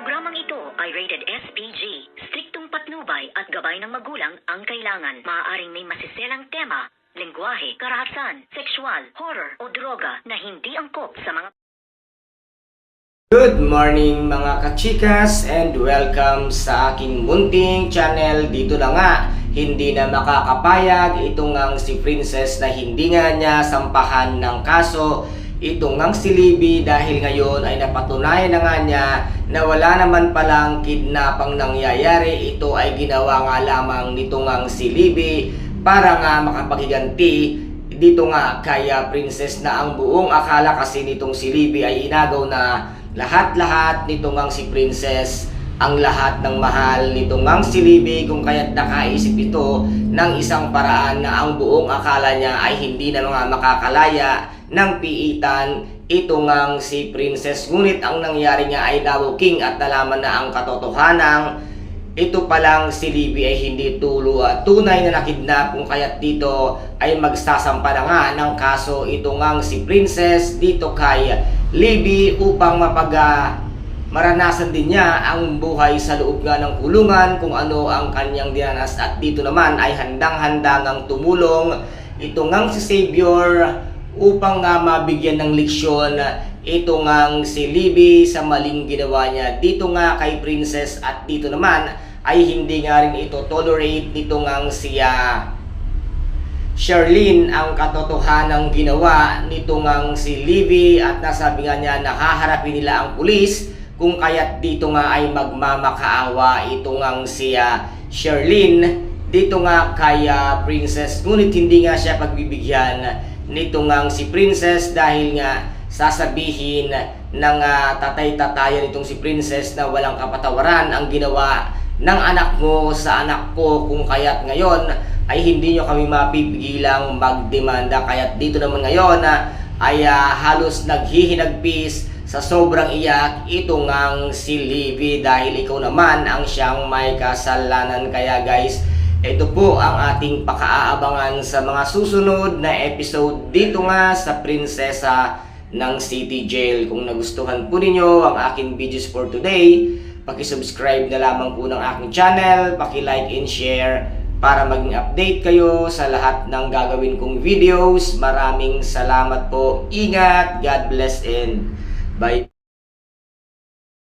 Programang ito ay rated SPG. Striktong patnubay at gabay ng magulang ang kailangan. Maaaring may masiselang tema, lengguwahe, karahasan, sexual, horror o droga na hindi angkop sa mga Good morning mga kachikas and welcome sa aking munting channel. Dito na nga, hindi na makakapayag itong ang si Princess na hindi nga niya sampahan ng kaso itong ang si Libby dahil ngayon ay napatunayan na nga niya na wala naman palang kidnapang nangyayari. Ito ay ginawa nga lamang nitong ang si Libby para nga makapaghiganti dito nga kaya princess na ang buong akala kasi nitong si Libby ay inagaw na lahat-lahat nitong ang si princess ang lahat ng mahal nitong ang si Libby kung kaya't nakaisip ito ng isang paraan na ang buong akala niya ay hindi na mga makakalaya ng piitan ito ngang si princess. Ngunit ang nangyari nga ay nabuking at nalaman na ang katotohanan ito palang si Libby ay hindi tulo at tunay na nakidnap kung kaya't dito ay magsasampa na nga ng kaso. Ito ngang si Princess dito kay Libby upang mapaga maranasan din niya ang buhay sa loob nga ng kulungan kung ano ang kanyang dinanas at dito naman ay handang-handa ngang tumulong ito ngang si Savior upang nga mabigyan ng leksyon. Ito ngang si Libby sa maling ginawa niya dito nga kay Princess. At dito naman ay hindi nga rin ito tolerate nito ngang siya. Sherlyn ang katotohanang ginawa nito ngang si Libby. At nasabi nga niya nakaharapin nila ang pulis kung kaya't dito nga ay magmamakaawa ito ngang siya Sherlyn dito nga kay ah, Princess. Ngunit hindi nga siya pagbibigyan nito ngang si Princess dahil nga sasabihin ng ah, tatay-tatayan itong si Princess na walang kapatawaran ang ginawa ng anak mo sa anak ko. Kung kaya't ngayon ay hindi nyo kami mapipigilang magdemanda. Kaya't dito naman ngayon na ay ah, halos naghihinagpis sa sobrang iyak ito ngang si Libby dahil ikaw naman ang siyang may kasalanan kaya guys ito po ang ating pakaaabangan sa mga susunod na episode dito nga sa Prinsesa ng City Jail. Kung nagustuhan po ninyo ang aking videos for today, Paki-subscribe na lamang po ng aking channel, paki-like and share para maging update kayo sa lahat ng gagawin kong videos. Maraming salamat po. Ingat, God bless and Bye.